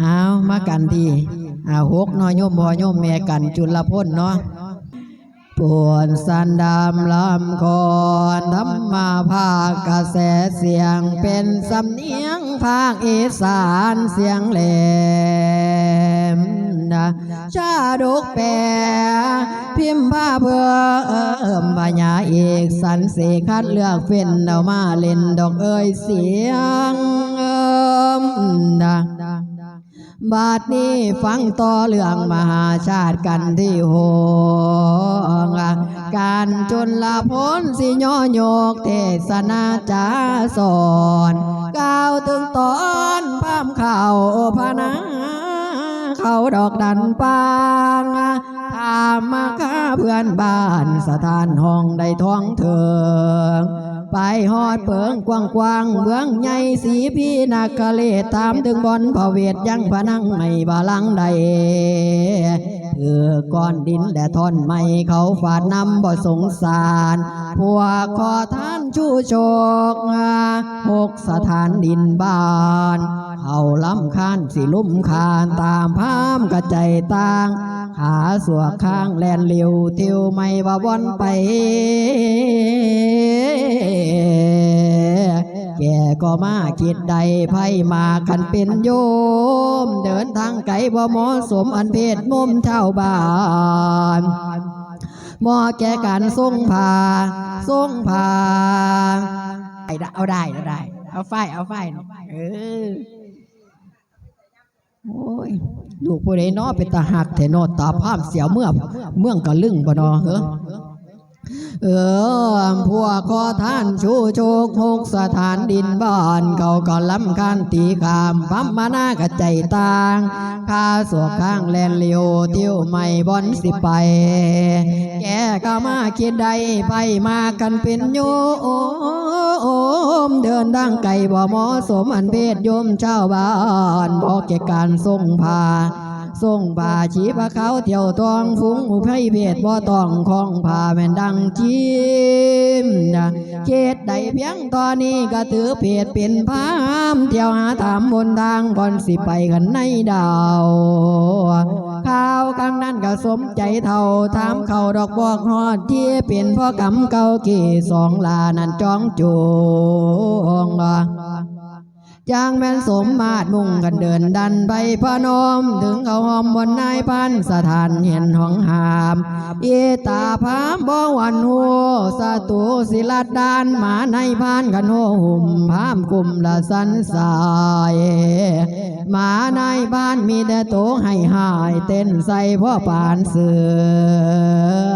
เอามากันทีอาหกน้อยโยมบ่โยมแม่กันจุลพ้นเนาะปวดสันดามลำคอนธรรมาภาคกระแสเสียงเป็นสำเนียงภาคอีสานเสียงแหลมนะชาดกแปรพิมพ์ผ้าเพื่อเอิ่มปัญญาเอกสันเสคัดเลือกเฟ้นเอามาเล่นดอกเอ้ยเสียงเอิ่มนะ บาดนี้ฟังต่อเรื่องมหาชาติกันที่โหงการจนละพ้นสิย่อโยกเทศนาจาสอนกล่าวถึงตอนพามเข่าพานาเขาดอกดันปางถามมาข้าเพื่อนบ้านสถานห้องได้ท้องเถิง ไปฮอดเปิงกว้างกว้างเมืองใหญ่สีพี่นากเลตามถึงบอนพระเวทยังพนังไม่บาลังใดเือก้อนดินและท่อนไม้เขาฝาดนำบ่สงสารพวกขอท่านชูโชคหกสถานดินบ้านเขาล้ำคานสิลุ่มคานตามพามกระใจต่าง ขาสวข้างแลนเลียวเที่ยวไม่ว่าวนไปแก่ก็มาคิดใดไพ่มากันเป็นโยม เดินทางไกลบ่เหมาะสมอันเพศมุมชาบานมอแก่การส่งผ่าส่งผ่าเอาได้เอาได้ เอาไฟเอาไฟเออ โอ้ยลูกผู้ใดเนอเป็นตาหักแถนอตาภาพเสียวเมื่อ เมืองกะลึงบ่นอเหรอ เออพวกขอท่านชูโชคหกสถานดินบ้านเขาก็ลำคันตีขามพัมมาหน้ากระใจต่างข้าสวกข้างแลนเลียวเที่ยวไม่บอนสิไป แกก็มาคิดใดไปมากันเป็นโยมเดินดังไก่บ่หมาะสมอันเพศโยมชาบ้านบอกแกการทรงพา ส่งป่าชีพะเขาเที่ยวตองฟุ้งอุภัยเพศบ่ตองของผ่าแม่นดังจิมเขตใดเพียงตอนนี้ก็ถือเพศเป็นพามเที่ยวหาถามบนทางบอนสิไปกันในดาวข้าวกลางนั้นก็สมใจเท่าถามเขาดอกบอกฮอดที่เป็นพ่อกำเก่าเกี่สองลานั่นจ้องจูง จางแม่นสมมาตรมุ่งกันเดินดันไปพนม ถึงเขาหอมบนนายพันสถานเห็นห้องหามเอตาพามบ่หวันหัวสตูศิลัดานหมาในพานกันโหหุ่มพามกลุ่มละสันสายหมาในบ้านมีแต่โตให้หายเต้นใส่พ่อปานเสื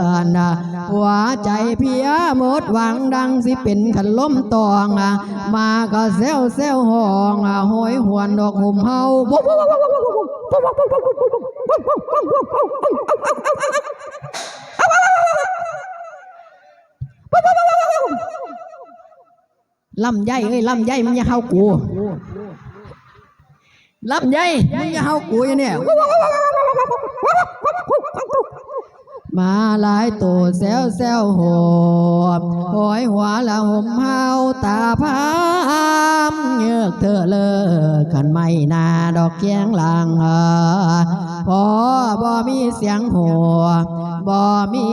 อนะหัวใจเพียหมดหวังดังสิเป็นขันล้มตองอะมาก็เซลเซลหอองอะหอยหวนดอกห่มเฮาบุ๊บลำไยเอ้ยลำไยมันอย่าเฮากูลำไยมันอย่าเฮากูอย่างเนี่ย มาหลายตัวแซวแซวหอบหอยหัวละห่มเฮาตาพามเงือกเธอเลิกกันไม่นาดอกแกงหลังพอบ่มีเสียงหัวบ่มี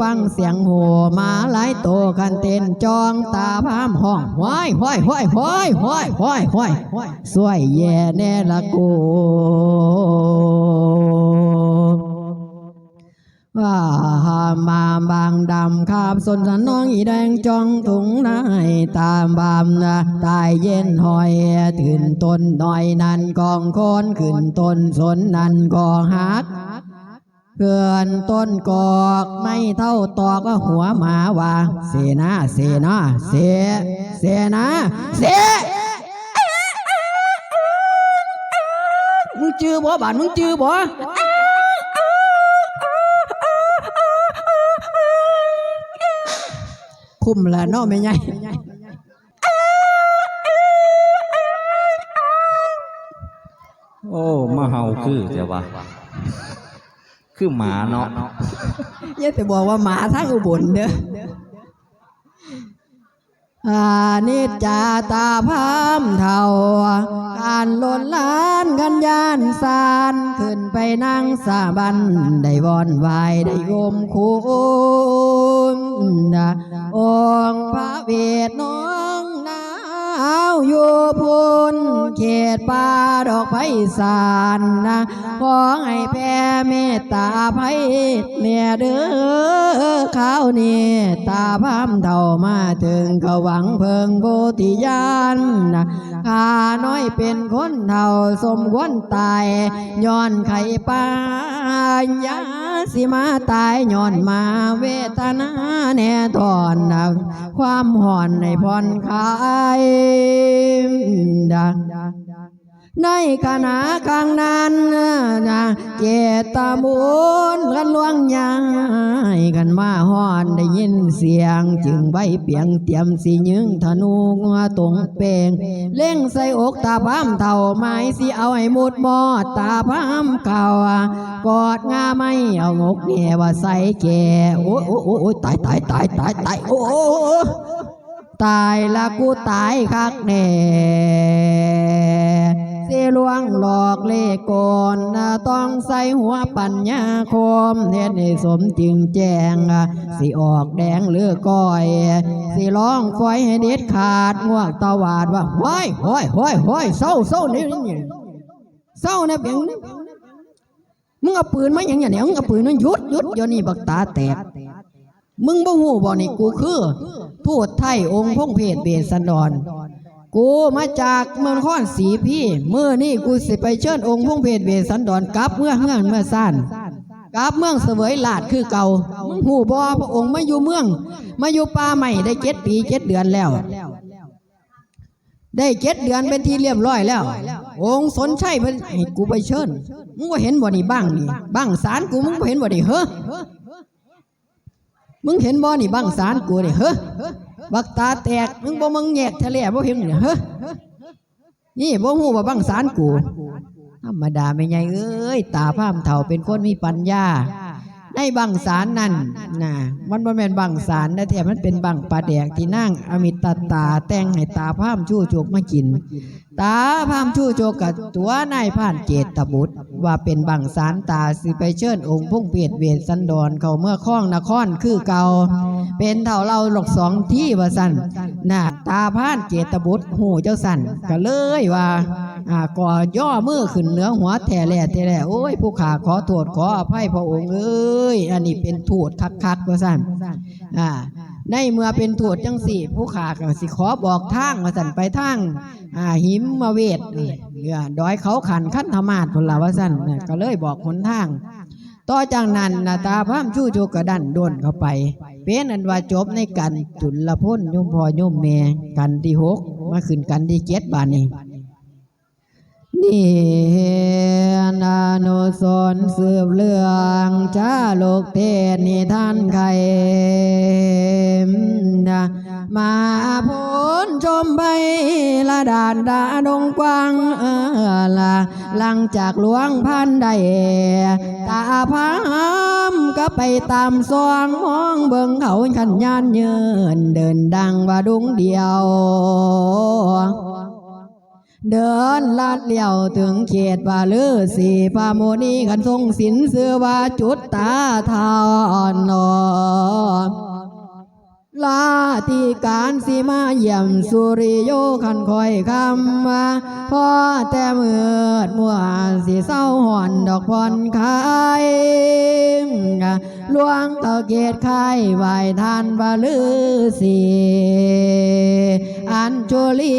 ฟังเสียงหัวมาหลายตัวกันเต้นจองตาพามห้องห้อยห้อยห้อยห้อยห้อยห้อยห้อยสวยแย่แน่ละกู ว่ามาบางดำคาบสนสน้องอีแดงจองถุงนายตามบามนะตายเย็นหอย ตื่นต้นหน่อยนันกองโคนขึ้นต้นสนนันก็หักเกินต้นกอกไม่เท่าตอก็หัวหมาว่าเสนาเสนาเสเสนาเสมึงจื้อบ่บานมึงจื้อบ่ คุ้มละเนาะไม่ใหญ่โอ้มาเฮาคือจะว่าคือหมาเนาะอย่าแต่บอกว่าหมาทั้งอุบลเด้ออานิจจาตาพามเท่าการหล่นล้านกันยานสารขึ้นไปนั่งสาบัน ได้วอนไหวายได้โยมคุณ นะองค์พระเวทน้องหนาวอยู่พุนเขตป่าดอกไผ่สารนะขอให้แผ่เมตตาไผ่เมียเด้อข้าวนี่ตาพามเท่ามาถึงก็หวังเพิงโบติยานนะข้าน้อยเป็นคนเท่าสมควรตายย้อนไข่ป้านยา สิมาตายย้อนมาเวทนาแน่ตอนนะความห่อนในพรคลายดัง ในขณะกลางนั้นเจตบุญกันลวงยายกันมาฮอนได้ยินเสียง จึงใบเปียงเตรียมสียึงธนูงัวตรงเปงเล่งใส่อกตาพามเท่าไม้สิเอาให้หมุดบอดตาพามเก่ากอดงาไม่เอางกแง่ว่าใส่แก่โอ้ยโอ้โอ้ยตายตายตายตายตายโอ้ตายละกูตายคักแน่ย วงหลอกเลขกนนต้องใส่หัวปัญญาคมเฮ็ดให้สมจริงแจ้งสิออกแดงหรือก้อย สิร้องฟอยให้เด็ดขาดง่วงตาวาดว่าห้อยห้อยห้อยห้อยเศร้าเศร้านี่นี่เศร้าเนี่ยเพียงมึงเอาปืนมาอย่างเงี้ยเนี่ยมึงเอาปืนนั้นยุดยุดเดี๋ยวนี้บักตาแตกมึงบ่ฮู้บ่นี่กูคือทูตไทยองค์พงเพศเบสันดร กูมาจากเมืองข้อนสีพี่เมื่อนี่กูสิไปเชิญองค์พงเพศเบสันดอรกลับเมื่อเฮือเมื่อซ่านกลับเมืองเสวยลาดคือเก่ามึงฮู้บ่พระองค์มาอยู่เมือง มาอยู่ป่าใหม่ได้เจ็ดปีเจ็ดเดือนแล้ว ได้เจ็ดเดือนเป็นที่เรียบร้อยแล้ว องค์สนใชัยเพิ่นให้กูไปเชิญมึงบ่เห็นบ่นี่บ้างนี่บ้างสารกูมึงบ่เห็นบ่นี่เฮ้อมึงเห็นบ่นี่บังสารกูนี่เฮ้อ บักตาแตกมึงบ่มึงแยกทะเลบ่เห็นเนี่เฮ้นี่บ่หูว่าบังสารกูธรรมดาไม่ใหญ่เอ้ยตาพ้ามเถ่าเป็นคนมีปัญญา บังสารนั่นนะมันบ่แม่นบังสารนะแท้มันเป็นบังปลาแดกที่นั่งอมิตตาแต่งให้ตาพามชู้โจกมากิน ตาพามชู้โจกกับตัวนายผ่านเจตบุตร ว่าเป็นบังสารตาสิไปเชิญองค์พุ่งเปียดเวทสันดรเขาเมื่อข้องนครคือเก่าเป็นเท่าเราหลอกสองที่ว่าสันนะตาพร่านเจตบุตรหูเจ้าสันก็เลยว่า ก่อย่อมือขึ้นเหนือหัวแท่แหล่แท่แหล่โอ้ยผู้ขาขอโทษขออภัยพระองค์เอ้ยอันนี้เป็นโทษคักๆว่าสั่นอ่าในเมื่อเป็นโทษจังสี่ ผู้ขาก็สิขอบอกทางว่าสั่นไปทางอ่าหิมมาเวทนี่เรือดอยเขาขันขั้นธมาศพละว่าสั่นก็เลยบอกหนทางต่อจากนั้นนาตาพร่ามชู้โจกกระดันโดนเข้าไป เป็นอันว่าจบในกันจุลพ้นยมพอยมแม่กันที่หกมาขึ้นกันที่เจ็ดบานนี้ นี่นานุสนสืบเรื่องชาโลกเทศนิทานไข่มาพ้นชมไปละดานดาดงกว้างเออละหลังจากหลวงพันได้ตาพามก็ไปตามซองมองเบิ่งเขาขันยานเยินเดินดังว่าดุงเดียว เดินลาดเลี้ยวถึงเขตว่าลือสีพาโมนีขันทรงสินเสือว่าจุดตาทานนอลาติการสีมาเยี่ยมสุริโยขันคอยคำว่าพอแต่มืดมัวสีเศร้าหอนดอกพรคาย หลวงตะเกตไข่ไหวทานว่าลือสีอัญจุลี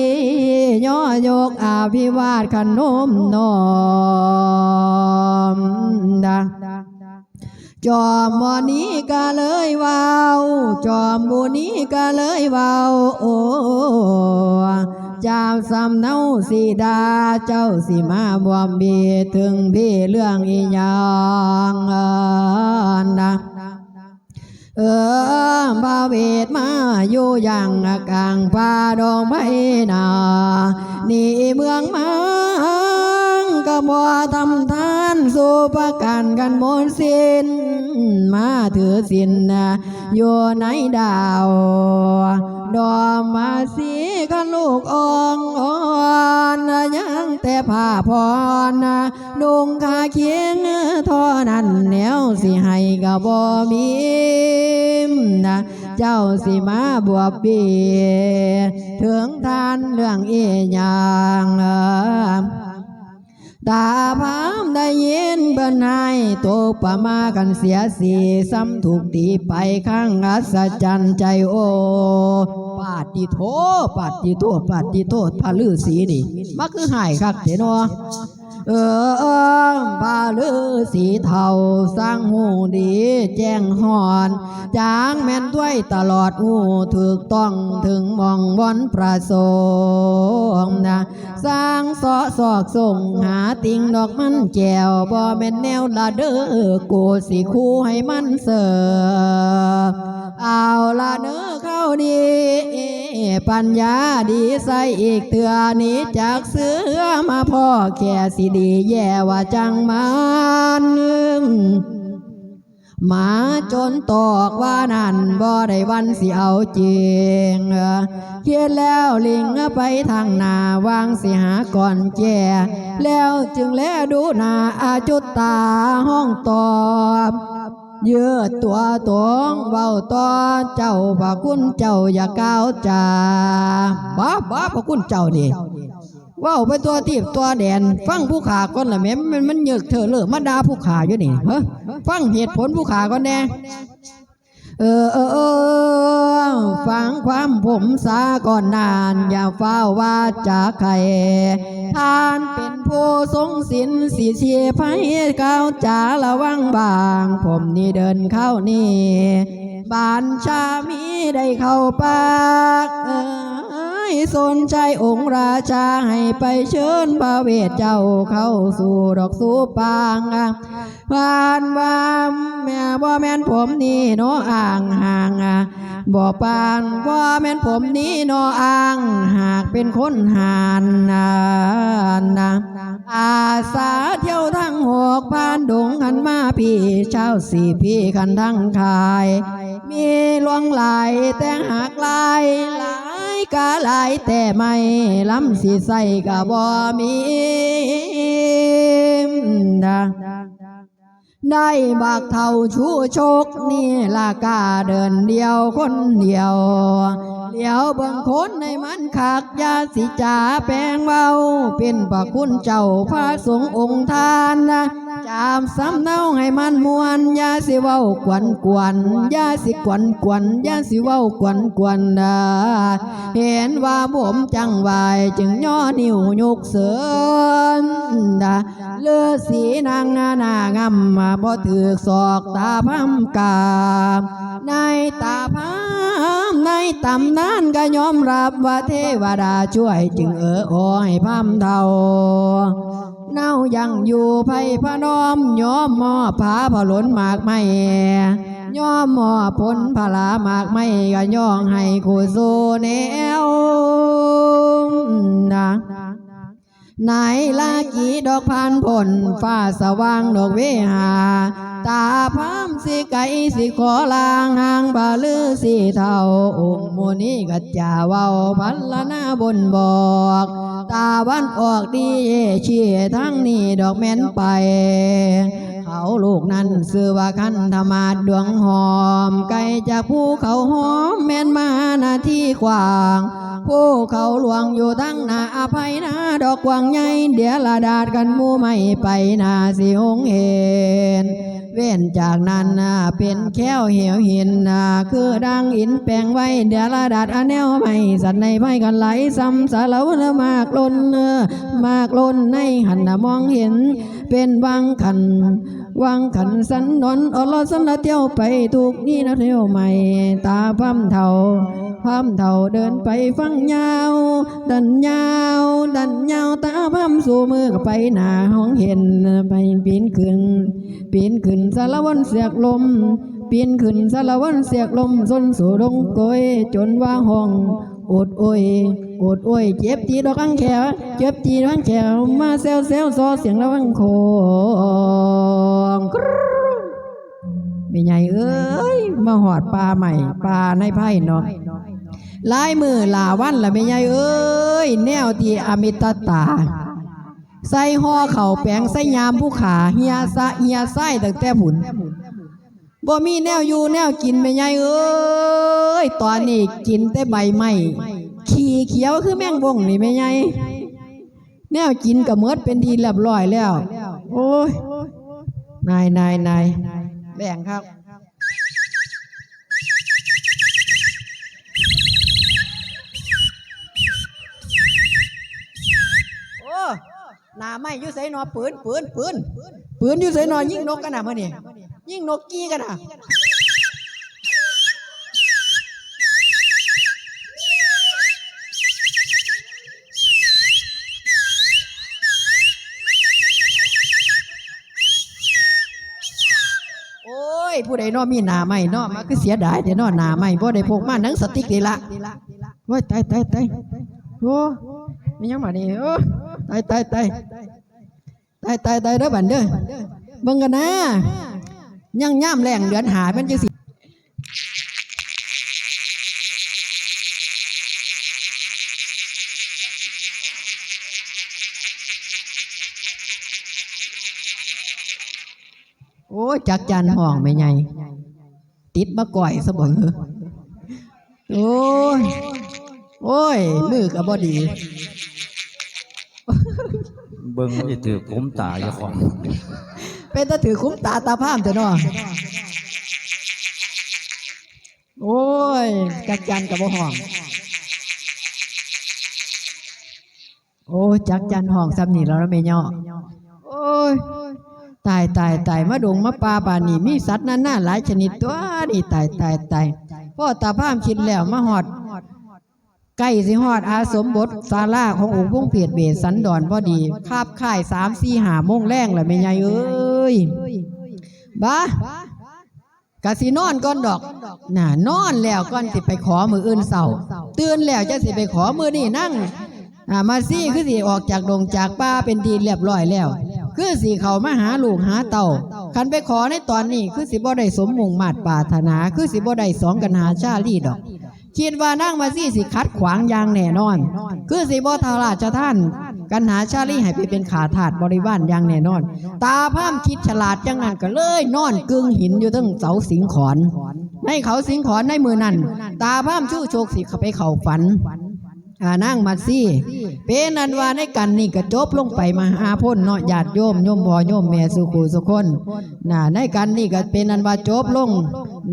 ย่อยกอาภิวาทขนมนอมดังจอมมอนี้ก็เลยเว้า จอมบุนี้ก็เลยเว้าโอ้ จากสำเนาสีดาเจ้าสิมาบวมบีถึงพี่เรื่องอีหยังนะเออบาเวทมาอยู่อย่างกลางป่าดงไม้นานี่เมืองมา บ่ทำทานสู่ประกันกันหมดสิ้นมาถือสินอยู่ในดาว ดอมมาสีกันลูกองอ่อนยังแต่ผ้าพรนะนุงขาเคียงท่อนั้นแนวสิให้ก็บ่มีนะเจ้าสิมาบวบเบียถึงทานเรื่องอียงเอ ตาพามได้ยินเบิ่นให้ตกประมากันเสียสีซ้ำถูกตีไปข้างอัศจรรย์ใจโอ ปาดติโทปาดติโทปาดติโทพาลือสีนี่มักคือหายคักเถนอ เออพาลือสีเทาสร้างหูดี แจ้งหอนจางแม่นด้วยตลอดหูถูกต้องถึงมองบอนประสงนะสร้างสอสอกส่งหาติงดอกมันแจวบ่แม่นแนวละเด้อกูสิคู่ให้มันเสิร์ฟ เอาละเนื้อเข้าดีปัญญาดีใส่อีกเถื่อนี้จากเสือมาพ่อแค่สิดีแย่ว่าจังมันหมาจนตอกว่านั่นบ่ได้วันสิเอาจริงเขียนแล้วลิงไปทางนาวางสิหาก่อนแก่แล้วจึงแลดูนาอาจุตตาห้องตอบ เยืดตัวตวงเบาตัวเจ้าพระคุณเจ้าอย่าก้าวจาบ้าบ้าพระคุณเจ้านี่ว้าวไปตัวทีบตัวแดน ฟังผู้ขาก่อนละแม่มันมันเหยือกเธอเลยมาด่าผู้ขาอยู่นี่เฮ้ฟังเหตุผลผู้ขาก่อนแน่ เออเออเออฟังความผมสาก่อนนาน อย่าเฝ้าว่าจะใครทานเป็นผู้ทรงศีลสีเชียไพก้าจ่าระวังบาง ผมนี่เดินเข้านี่ บานชามีได้เข้าปากเออยสนใจองค์ราชาให้ไปเชิญพระเวทเจ้าเข้าสู่ดอกสูปางอะผ่านว่าแม่บ่แม่นผมนี่เนาะอ่างห่างอะบ่ปานบ่แม่นผมนี่เนาะอ่างหากเป็นคนหานนะนะอาสาเที่ยวทั้งหกผ่านดงหันมาพี่เช้าสี่พี่คันทั้งคาย มีลวงไหลายแต่หากลาย กะหลายแต่ไม่ล้ำสีใส่กะบ่มีดาได้บักเท่าชูโชคนี่ละกาเดินเดียวคนเดียวเดียวเบิ่งคนในมันคักยาสิจาแปลงเบาเป็นพระคุณเจ้าพระสงฆ์องค์ทานนะจามสำเนาให้มันมวนยาสิเว้ากวนกวนยาสิกวนกวนยาสิเว้ากวนกวนเห็นว่าผมจังไหวจึงย่อนิ้วยกเสือนดาเลือสีนางนานางำมาบ่ถือศอกตาพัมกาในตาพัม ในตำนานก็ยอมรับว่าเทวดาช่วยจึงเออโอให้พัมเทาเน่ายังอยู่ไผ่พระนอมยอมมอผาผลนหมากไม่ยอมมอผลผลาหมากไม่ก็ย่องให้คู่สู้แนวนะไหนลากีดอกพันผลฟ้าสว่างดอกเวหา ตาพามสิไก่สิขอลางหางบาลือสิเท่าองค์มูนี้กัจจาเว้าพันละหน้าบนบอก ตาวันออกดีเชี่ยทั้งนี้ดอกแม่นไป เขาลูกนั้นซื้อว่าคันธมาดดวงหอม ไก่จากภูเขาหอมแม่นมาหน้าที่กว้าง ผู้เขาหลวงอยู่ทั้งหน้าอภัยนาดอกกวางใหญ่เดี๋ยวละดาดกันหมู่ไม่ไปนาสิหงเห็นเว้นจากนั้นนะเป็นแค้วเหี่ยวหินนะคือดังอินแปลงไว้เดี๋ยวละดาดอันแนวไม่สัตว์ในไพ่กันไหลซ้ำสารวัมากล้นเออมากล้นในหันนะมองเห็นเป็นวังขัน วังขันสันนอนอลสันละเที่ยวไปทุกนี่นะเที่ยวใหม่ ตาพัมเทาพัมเทาเดินไปฟังยาว ดันยาว ดันยาวตาพัมสู่มือก็ไปหนาห้องเห็นไปปีนขึ้นปีนขึ้นสารวันเสียกลม ปีนขึ้นสารวันเสียกลมส้นสู่ดงโกยจนว่าห้องโอดโอยโอดโอยเจ็บจีดอกอังแขวเจ็บจีดอกอังแขวมาแซวแซวซอเสียงระวังโคงไม่ใหญ่เอ้ยมาหอดปลาใหม่ปลาในไพ่เนาะลายมือลาวันละไม่ใหญ่เอ้ยแนวที่อมิตตา ใส่ห่อเข่าแปงใส่ยามผู้ขาเฮียซะเฮียไส้ตั้งแต่ผุน บ่มีแนวอยู่แนวกินไม่ใหญ่เอ้ยตอนนี้กินแต่ใบไม้ขี้เขียวคือแมงบงนี่ไม่ใหญ่แนวกินก็เมดเป็นทีเรียบร้อยแล้ว โอ้ยนายนายนายแบ่งครับโอ้นาไม่ยู่ใส่นอปืนปืนปืนปืนยู่ใส่นอยิงนกกันนะมื่อนี่ ยิ่งนกกี้กันนะโอ้ยผู้ใดนอมีหนาไม่นอมาคือเสียดายเดี๋ยวนอหนาไม่บ่ได้พกมาหนังสติ๊กนี่ละโอ้ยตายตายตายโอ้มียังมานี่โอ้ตายตายตายตายตายตายเด้อบันเด้อเบิ่งกันนะ ยังย่ามแรงเดือนหาเป็นจังสิโอ้ยจักจันห้องไม่ใหญ่ติดมาก่อยซะบ่เหรอโอ้ยโอ้ย มือก็บ่ดี เบิ่งมันจะถือผมตาเจ้าของ เป็นตาถือคุ้มตาตาพามเถอะเนาะโอ้ยจักจันกับบ่ห้อง โอ้จักจันห้องซ้ำนี่แล้วนะแม่ย่อโอ้ยตายตายตายมาดงมาปลาป่านนี่มีสัตว์นั่นน่าหลายชนิดตัวนี่ตายตายตายพ่อตาพามคิดแล้วมาหอดใกล้สิฮอดอาสมบทศาลาขององค์พงเพียรเบสันดอนพอดีคาบค่ายสามสี่หาโมงแรงแหละแม่ใหญ่เอ้ ยบ้ากะสินอนก่อนดอก น่ะ นอนแล้วก่อนสิไปขอมืออื่นเศร้าตื่นแล้วจะสิไปขอมือนี่นั่งอ่ามาซี่คือสิออกจากดงจากป่าเป็นดีเรียบร้อยแล้ว คือสิเขามาหาลูกหาเต่าคันไปขอในตอนนี้คือสิบ่ได้สมมุงมาดปราถนา คือสิบ่ได้สองกันหาชาลีดอกคิดว่านั่งมาซี่สิคัดขวางอย่างแน่นอน คือสิบ่ทาราชท่าน กันหาชาลีให้ไปเป็นขาถาดบริวารอย่างแน่นอน ตาพร่ามคิดฉลาดจังนั้นก็เลยนอนกึ่งหินอยู่ตั้งเสาสิงขอน ในเขาสิงขอนในมือนั้นตาพร่ามชื่อโชคสิเข้าไปเข่าฝันอานั่งมาซี่เป็นนันว่าในกันนี่ก็จบลงไปมาหาพ้นเนาะญาติโยมโยมพ่อโยมแม่สุขูสุคนน่ะในกันนี่ก็เป็นนันว่าจบลง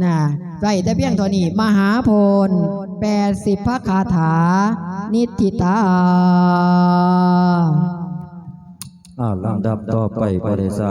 นะใส่แต่เพียงเท่านี้มหาพลแปดสิบพระคาถา นิติตาอ่าลำดับต่อไปก็ได้ทรา